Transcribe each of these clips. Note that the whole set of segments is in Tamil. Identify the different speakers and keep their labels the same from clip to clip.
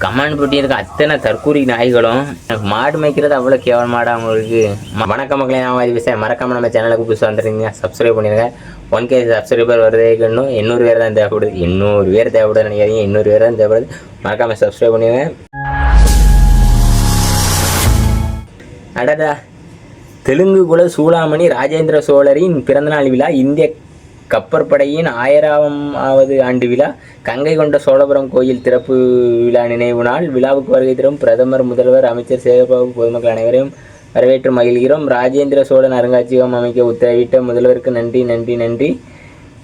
Speaker 1: கமெண்ட் போட்டி இருக்க அத்தனை தற்கூரி நாய்களும். எனக்கு மாடு மேய்க்கிறது அவ்வளோ கேவலமாடா அவங்களுக்கு ம- மக்களே நான் வாதி மறக்காம நம்ம சேனலுக்கு புதுசாக வந்துருங்க. சப்ஸ்கிரைப் பண்ணிடுங்க ஒன் கே சப்ஸ்கிரைபர் வருதே இன்னும். எண்ணூறு பேர் தான் தேவைப்படுது. எண்ணூறு பேர் தேவைப்படுது நினைக்காதீங்க. எண்ணூறு பேர் தான் தேவைப்படுது. மறக்காம சப்ஸ்கிரைப் பண்ணிடுங்க அடடா. தெலுங்கு குல சூளாமணி ராஜேந்திர சோழரின் பிறந்தநாள் விழா இந்திய கப்பற்படையின் ஆயிரமாவது ஆண்டு விழா கங்கை கொண்ட சோழபுரம் கோயில் திறப்பு விழா நினைவு நாள். விழாவுக்கு வருகை தரும் பிரதமர் முதல்வர் அமைச்சர் சேகர்பாபு பொதுமக்கள் அனைவரையும் வரவேற்று மகிழ்கிறோம். ராஜேந்திர சோழன் அருங்காட்சியகம் அமைக்க உத்தரவிட்ட முதல்வருக்கு நன்றி நன்றி நன்றி.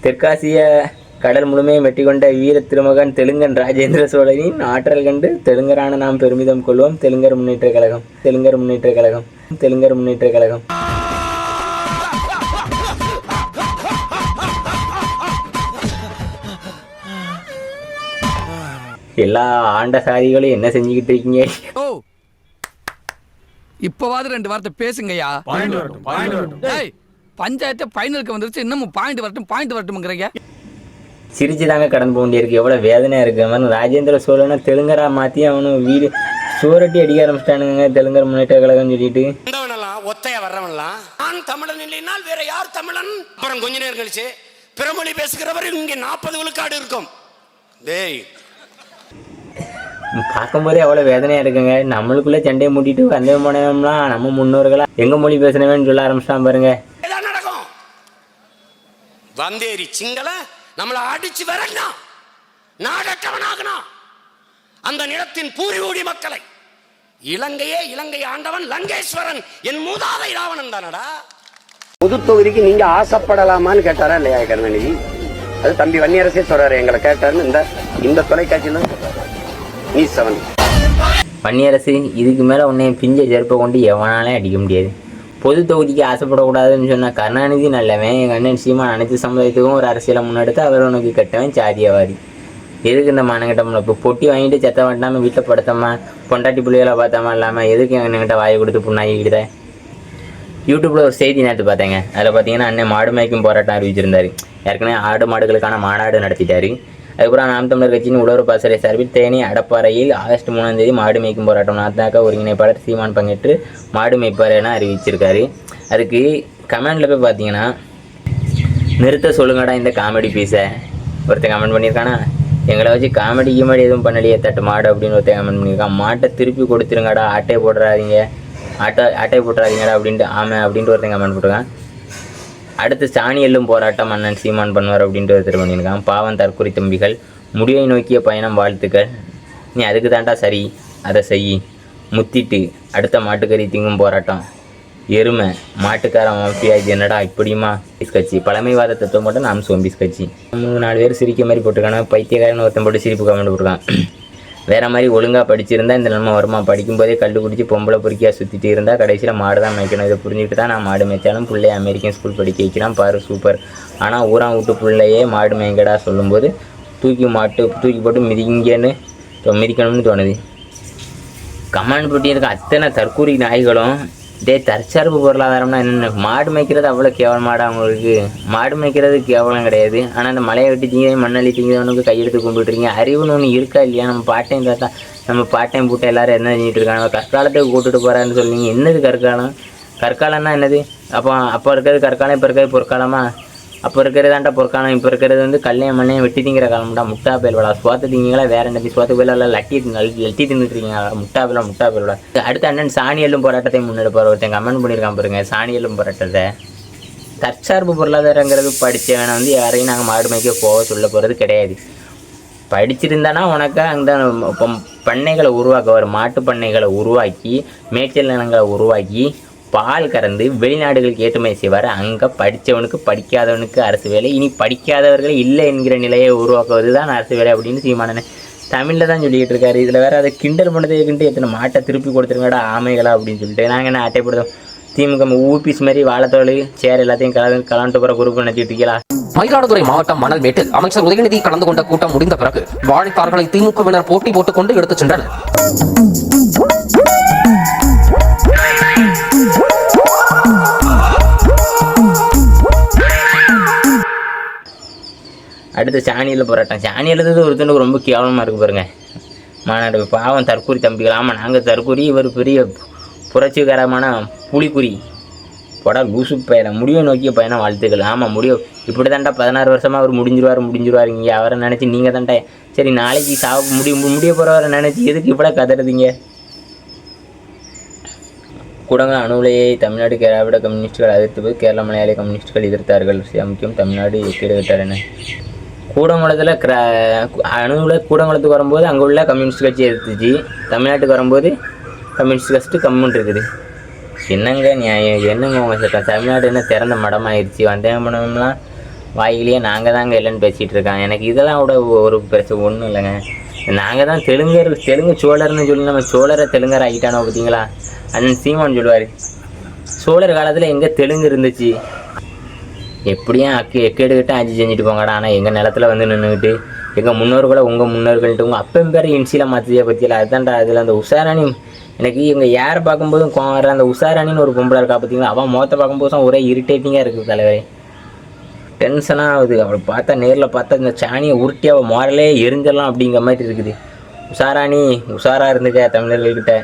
Speaker 1: தெற்காசிய கடல் முழுமையும் வெற்றி கொண்ட வீர திருமகன் தெலுங்கன் ராஜேந்திர சோழனின் ஆற்றல் கண்டு தெலுங்கரான நாம் பெருமிதம் கொள்வோம். தெலுங்கர் முன்னேற்ற கழகம் தெலுங்கர் முன்னேற்ற கழகம் தெலுங்கர் முன்னேற்ற கழகம். எல்லா ஆண்ட சாதிகளும் என்ன செஞ்சுக்கிட்டு இருக்கீங்க?
Speaker 2: ஓ இப்பவாது ரெண்டு வார்த்தை பேசுங்கய்யா. டேய் பஞ்சாயத்து ஃபைனலுக்கு வந்துருச்சு இன்னமும் பாயிண்ட் வரட்டும் பாயிண்ட் வரட்டும்ங்கிறீங்க.
Speaker 1: சிரிச்சு தாங்க கடந்து போக வேண்டியிருக்கு. எவ்வளோ வேதனையாக இருக்கு. அவன் ராஜேந்திர சோழனை தெலுங்கரா மாற்றி அவனும் வீடு சூரட்டி அடிக்க ஆரம்பிச்சிட்டானுங்க தெலுங்கர் முன்னேற்ற கழகம் சொல்லிட்டு.
Speaker 3: வந்தவனெல்லாம் ஒத்தையா வர்றவன்லாம் நான் தமிழன் இல்லைனால் வேற யார் தமிழன்? அப்புறம் கொஞ்ச நேரம் கழிச்சு பிறமொழி பேசுகிறவர் இங்கே நாற்பது விழுக்காடு இருக்கும். டேய்
Speaker 1: பார்க்கும்போதே அவ்வளோ வேதனையாக இருக்குங்க. நம்மளுக்குள்ளே சண்டையை மூட்டிட்டு வந்தே போனோம்லாம் நம்ம முன்னோர்களா எங்கள் மொழி பேசுனவேன்னு சொல்ல ஆரம்பிச்சிட்டான் பாருங்க.
Speaker 3: நடக்கும்? வந்தேரி சிங்கள நம்மளை அடிச்சு விரட்டினா நாடற்றவனாகனா அந்த நிலத்தின் பூர்வீடி மக்களை இலங்கையே இலங்கை ஆண்டவன் லங்கேஸ்வரன் என் மூதாதை ராவணன் தானடா?
Speaker 4: புது தொகுதிக்கு நீங்க ஆசைப்படலாமான்னு கேட்டாரா இல்லையா கருணாநிதி? அது தம்பி வன்னியரசே சொல்றாரு எங்களை கேட்டாருன்னு இந்த இந்த தொலைக்காட்சியில நீ செவன்
Speaker 1: பன்னியரசு இதுக்கு மேலே உன்னை பிஞ்ச செருப்பை கொண்டு எவனாலே அடிக்க முடியாது. பொது தொகுதிக்கு ஆசைப்படக்கூடாதுன்னு சொன்ன கருணாநிதி நல்லவன் எங்கள் அண்ணன் சீமான் அனைத்து சமுதாயத்துக்கும் ஒரு அரசியலை முன்னெடுத்து அவர் உனக்கு கெட்டவன் சாதியவாதி எதுக்கு இந்த மானங்கிட்ட இப்போ பொட்டி வாங்கிட்டு செத்த வேண்டாமல் வீட்டில் படுத்தாம பொண்டாட்டி பிள்ளைகளை பார்த்தாம இல்லாமல் எதுக்கு என்கிட்ட வாயை கொடுத்து புண்ணாக்கிக்கிட்ட யூடியூப்பில் ஒரு செய்தி நேற்று பார்த்தேங்க. அதில் பார்த்தீங்கன்னா அண்ணன் மாடு மேய்க்கும் போராட்டம் அறிவிச்சிருந்தார். ஏற்கனவே ஆடு மாடுகளுக்கான மாநாடு நடத்திட்டாரு. அதுக்கப்புறம் நாம் தமிழர் கட்சியின் உழவர் பாசறை சார்பில் தேனி அடப்பாறையில் ஆகஸ்ட் மூணாம் தேதி மாடு மேய்க்கும் போராட்டம் நாத்தாக்க ஒருங்கிணைப்பாளர் சீமான் பங்கேற்று மாடு மேய்ப்பார் என அறிவிச்சிருக்காரு. அதுக்கு கமெண்டில் போய் பார்த்தீங்கன்னா நிறுத்த சொல்லுங்கடா இந்த காமெடி பீஸை ஒருத்தன் கமெண்ட் பண்ணியிருக்கானா எங்களை வச்சு காமெடி கிமெடி எதுவும் பண்ணலையே தட்டு மாடு அப்படின்னு ஒருத்தன் கமெண்ட் பண்ணியிருக்கான். மாட்டை திருப்பி கொடுத்துருங்கடா ஆட்டை போடுறாதீங்க ஆட்டை ஆட்டை போட்டுறாதீங்கடா அப்படின்ட்டு ஆமாம் அப்படின்ட்டு ஒருத்தன் கமெண்ட் போட்டிருக்கான். அடுத்து சாணி எல்லும் போராட்டம் அண்ணன் சீமான் பண்ணுவார் அப்படின்ட்டு ஒருத்தர் பண்ணியிருக்கான் பாவம் தற்கொலை தம்பிகள் முடிவை நோக்கிய பயணம் வாழ்த்துக்கள். நீ அதுக்கு தாண்டா சரி. அதை செய். முத்திட்டு அடுத்த மாட்டுக்கறி திங்கும் போராட்டம். எருமை. மாட்டுக்கார மாஃபியா இது என்னடா இப்படியுமா கட்சி. பழமைவாத தத்துவம் மட்டும் நாம் சோம்பிஸ் கட்சி. மூணு நாலு பேர் சிரிக்க மாதிரி போட்டிருக்காங்க பைத்தியக்காரன் ஒருத்தன் போட்டு சிரிப்பு கமெண்ட் போட்டிருக்கான். வேற மாதிரி ஒழுங்காக படிச்சிருந்தா இந்த நிலைமை வருமா? படிக்கும்போதே கல் குடிச்சு பொம்பளை பொறுக்கியாக சுற்றிட்டு இருந்தால் கடைசியில் மாடு தான் மேய்க்கணும். இதை புரிஞ்சுக்கிட்டு தான் நான் மாடு மேய்ச்சாலும் பிள்ளைய அமெரிக்கன் ஸ்கூல் படிக்க வைக்கிறான். பாரு சூப்பர் ஆனால் ஊரா விட்டு பிள்ளையே மாடு மேய்க்கடா சொல்லும்போது தூக்கி மாட்டு தூக்கி போட்டு மிதிங்கன்னு மிதிக்கணும்னு தோணுது. கமாண்ட் போட்டி இருக்க அத்தனை தற்கூரி நாய்களும் டே தற்சார்பு பொருளாதாரம்னா என்ன மாடு மேய்க்கிறது அவ்வளோ கேவலமாடா அவங்களுக்கு மாடு மேய்க்கிறது கேவலம் கிடையாது. ஆனால் அந்த மலையை வெட்டிட்டீங்க திங்க மண்ணள்ளி திங்கிறவனுக்கு கையெடுத்து கும்பிட்டுருங்க அறிவுன்னு ஒன்று இருக்கா இல்லையா? நம்ம பாட்டையும் தாத்தா நம்ம பாட்டையும் பூட்டை எல்லாரும் என்ன செஞ்சுட்டு இருக்காங்க? கற்காலத்துக்கு கூட்டிட்டு போகிறான்னு சொல்லுவீங்க என்னது கற்காலம்? கற்காலம்னா என்னது? அப்போ அப்போ இருக்கிறது கற்காலம் இப்போ இருக்கிறது பொற்காலமா? அப்போ இருக்கிறதாண்டா பொற்காலம் இப்போ இருக்கிறது வந்து கல்லையும் மண்ணையும் வெட்டி திங்கிற காலம்டா முட்டா பயல்வடா சுவாத்து திங்கிங்களா வேற என்ன சுவாத்து பயல லட்டி லட்டி தின்னுட்டுருக்கீங்க முட்டா பயல முட்டா பயலோட அடுத்த அண்ணன் சாணி எல்லும் போராட்டத்தை முன்னெடுப்பார். ஒருத்தன் கமெண்ட் பண்ணியிருக்கான் பாருங்க சாணி எல்லும் போராட்டத்தை. தற்சார்பு பொருளாதாரங்கிறது படித்தவனை வந்து யாரையும் நாங்கள் மாடு மேய்க்க போக சொல்ல போகிறது கிடையாது. படிச்சிருந்தானா உனக்கு அந்த பண்ணைகளை உருவாக்க வரும் மாட்டு பண்ணைகளை உருவாக்கி மேய்ச்சல் நிலங்களை உருவாக்கி பால் கறந்து வெளிநாடுகளுக்கு ஏற்றுமதி செய்வார். அங்கே படித்தவனுக்கு படிக்காதவனுக்கு அரசு வேலை. இனி படிக்காதவர்கள் இல்லை என்கிற நிலையை உருவாக்குவது தான் அரசு வேலை அப்படின்னு சீமானன் தமிழில் தான் சொல்லிக்கிட்டு இருக்காரு. இதில் வேறு அதை கிண்டல் பண்ணதுக்குன்ட்டு எத்தனை மாட்டை திருப்பி கொடுத்துருங்கடா ஆமைகளா அப்படின்னு சொல்லிட்டு. நாங்கள் என்ன அட்டைப்படுதோம் திமுக ஊபிஸ் மாதிரி வாழத்தோடு சேர் எல்லாத்தையும் கலந்து கலந்துட்டு போகிற குரூப் நினச்சிட்டு இருக்கீங்களா?
Speaker 5: மயிலாடுதுறை மாவட்டம் மணல்மேட்டில் அமைச்சர் உதயநிதி கலந்து கொண்ட கூட்டம் முடிந்த பிறகு வாழைத்தார்களை திமுகவினர் போட்டி போட்டுக் கொண்டு எடுத்துச் சென்றனர்.
Speaker 1: அடுத்து சாணியில் போராட்டம் சாணி எழுதுறது ஒருத்தனுக்கு ரொம்ப கேவலமாக இருக்கு பாருங்க. மாநாடு பாவம் தற்கூரி தம்பிகள். ஆமாம் நாங்கள் தற்கூரி இவர் பெரிய புரட்சிகரமான புலிக்குறி. போடா லூசு பையனை முடிவை நோக்கிய பையனை வாழ்த்துக்கள். ஆமாம் முடிவு. இப்படி தான்டா பதினாறு வருஷமாக அவர் முடிஞ்சிருவார் முடிஞ்சிருவார் இங்கே. அவரை நினச்சி நீங்கள் தான்டா சரி நாளைக்கு சாவு முடி முடிய போகிறவரை நினச்சி எதுக்கு இவ்வளோ கதறதுங்க கூடங்கள் அணுலையை தமிழ்நாடு திராவிட கம்யூனிஸ்டுகள் எதிர்த்தபோது கேரள மலையாளி கம்யூனிஸ்டுகள் எதிர்த்தார்கள். முக்கியம் தமிழ்நாடு கேடுவிட்டார் என கூடங்குளத்தில் கிர அணுவில் கூடங்குளத்துக்கு வரும்போது அங்கே உள்ள கம்யூனிஸ்ட் கட்சி எடுத்துச்சு தமிழ்நாட்டுக்கு வரும்போது கம்யூனிஸ்ட் கட்சி கம்முன்னு இருக்குது. என்னங்க நியாயம் என்னங்க உங்கள் சட்டம்? தமிழ்நாடு என்ன திறந்த மடமாயிருச்சு? வந்தேன் மடம்லாம் வாயிலேயே நாங்கள் தாங்க இல்லைன்னு பேசிகிட்டு இருக்காங்க. எனக்கு இதெல்லாம் விட ஒரு பிரச்சனை ஒன்றும் இல்லைங்க. நாங்கள் தான் தெலுங்கர் தெலுங்கு சோழர்னு சொல்லி நம்ம சோழரை தெலுங்கர் ஆகிட்டானோ பார்த்தீங்களா? அண்ணன் சீமான் சொல்லுவார். சோழர் காலத்தில் எங்கே தெலுங்கு இருந்துச்சு? எப்படியும் அக்கு எக்கேடுக்கிட்ட ஆட்சி செஞ்சுட்டு போங்கடா. ஆனால் எங்கள் நிலத்துல வந்து நின்றுக்கிட்டு எங்கள் முன்னோர்களை உங்கள் முன்னோர்கள்ட்டு உங்கள் அப்பன் பேர் இன்சியில் மாற்றியே பற்றியில் அதுதான்டா அதில் அந்த உஷாராணி. எனக்கு இவங்க யாரை பார்க்கும்போதும் கோவம் வர அந்த உஷாராணின்னு ஒரு பொம்பளை இருக்கா பார்த்தீங்களா அவன் முகத்தை பார்க்கும்போது ஒரே இரிட்டேட்டிங்காக இருக்குது தலைவரே. டென்ஷனாக ஆகுது. அவளை பார்த்தா நேரில் பார்த்தா இந்த சாணியை உருட்டி அவள் மோரலே எரிஞ்சிடலாம் அப்படிங்கிற மாதிரி இருக்குது. உஷாராணி உஷாராக இருந்துக்க தமிழர்கள்கிட்ட.